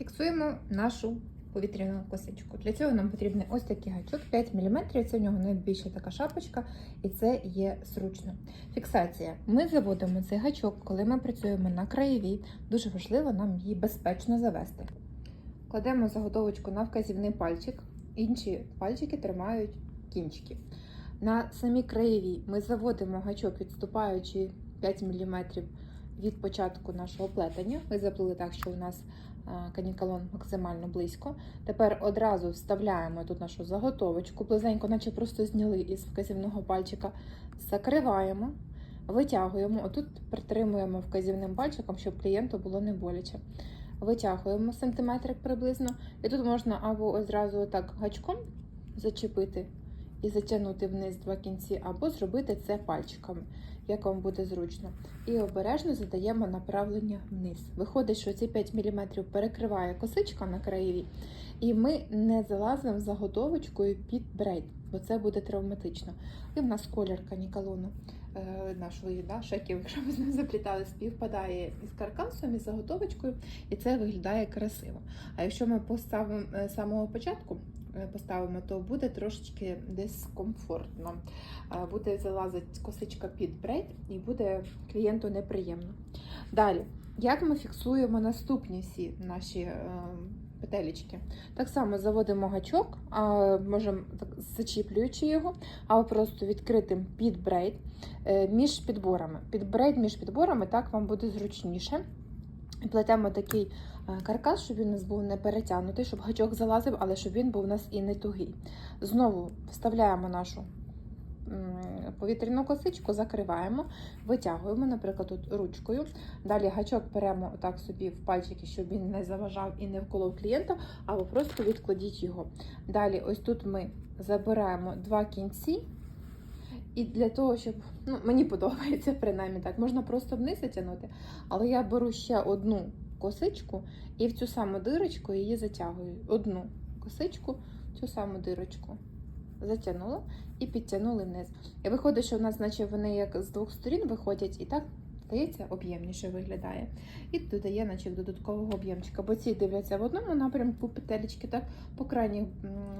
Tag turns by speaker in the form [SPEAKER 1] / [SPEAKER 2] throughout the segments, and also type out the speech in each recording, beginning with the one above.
[SPEAKER 1] Фіксуємо нашу повітряну косичку. Для цього нам потрібен ось такий гачок 5 мм. Це в нього найбільша така шапочка, і це є зручно. Фіксація. Ми заводимо цей гачок, коли ми працюємо на краєвій. Дуже важливо нам її безпечно завести. Кладемо заготовочку на вказівний пальчик, інші пальчики тримають кінчики. На самій краєвій ми заводимо гачок, відступаючи 5 мм від початку нашого плетення. Ми заплили так, що у нас канікалон максимально близько. Тепер одразу вставляємо тут нашу заготовочку, близенько, наче просто зняли із вказівного пальчика, закриваємо, витягуємо. Отут притримуємо вказівним пальчиком, щоб клієнту було не боляче. Витягуємо сантиметрик приблизно, і тут можна або одразу так гачком зачепити і затягнути вниз два кінці, або зробити це пальчиками, як вам буде зручно. І обережно задаємо направлення вниз. Виходить, що ці 5 мм перекриває косичка на краєві, і ми не залазимо заготовочкою під брейд, бо це буде травматично. І в нас колір канікалону е, нашої да, шеків, якщо ми з ним заплітали, співпадає із каркасом, із заготовочкою, і це виглядає красиво. А якщо ми поставимо е, з самого початку, поставимо, то буде трошечки дискомфортно. Е, Буде залазити косичка під брейд і буде клієнту неприємно. Далі, як ми фіксуємо наступні всі наші е, петелечки? Так само заводимо гачок, можемо зачіплюючи його, або просто відкритим під брейд е, між підборами. Під брейд між підборами так вам буде зручніше. Плетемо такий е, каркас, щоб він у нас був не перетягнутий, щоб гачок залазив, але щоб він був у нас і не тугий. Знову вставляємо нашу повітряну косичку, закриваємо, витягуємо, наприклад, тут ручкою. Далі гачок беремо отак собі в пальчики, щоб він не заважав і не вколов клієнта, або просто відкладіть його. Далі, ось тут ми забираємо два кінці. І для того, щоб ну, мені подобається принаймні так, можна просто вниз затягнути, але я беру ще одну косичку і в цю саму дирочку її затягую. Одну косичку, цю саму дирочку затягнула і підтягнули вниз. І виходить, що в нас, наче вони як з двох сторін виходять, і так здається, об'ємніше виглядає. І додає, наче додаткового об'ємчика. Бо ці дивляться в одному напрямку петелечки, так по крайніх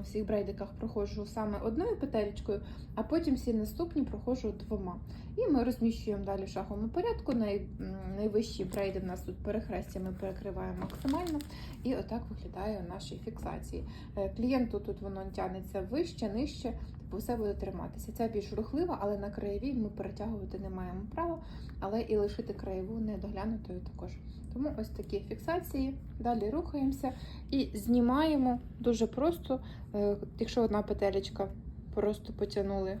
[SPEAKER 1] всіх брейдиках проходжу саме одною петелечкою, а потім всі наступні проходжу двома. І ми розміщуємо далі в шаховому порядку. Най, найвищі брейди в нас тут перехрестя ми перекриваємо максимально. І отак виглядає наші фіксації. Е, Клієнту тут воно тягнеться вище, нижче, типу все буде триматися. Ця більш рухлива, але на краєвій ми перетягувати не маємо права, але і лишити краєву недоглянутою також. Тому ось такі фіксації. Далі рухаємося і знімаємо дуже просто, Е, якщо одна петелечка просто потягнули,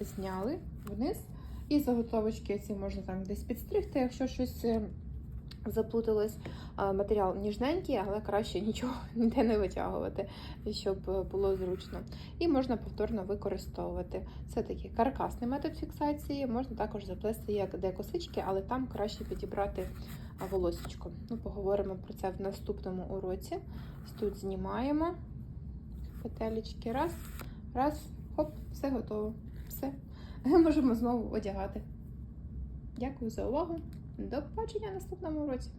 [SPEAKER 1] зняли вниз. І заготовочки ці можна там десь підстригти, якщо щось е, заплуталось. Матеріал ніжненький, але краще нічого ніде не витягувати, щоб е, було зручно. І можна повторно використовувати. Це такий каркасний метод фіксації. Можна також заплести як де косички, але там краще підібрати а, волосечко. Ну, поговоримо про це в наступному уроці. Тут знімаємо петелечки. Раз, раз, хоп, все готово. Все. Можемо знову одягати. Дякую за увагу. До побачення в наступному уроці.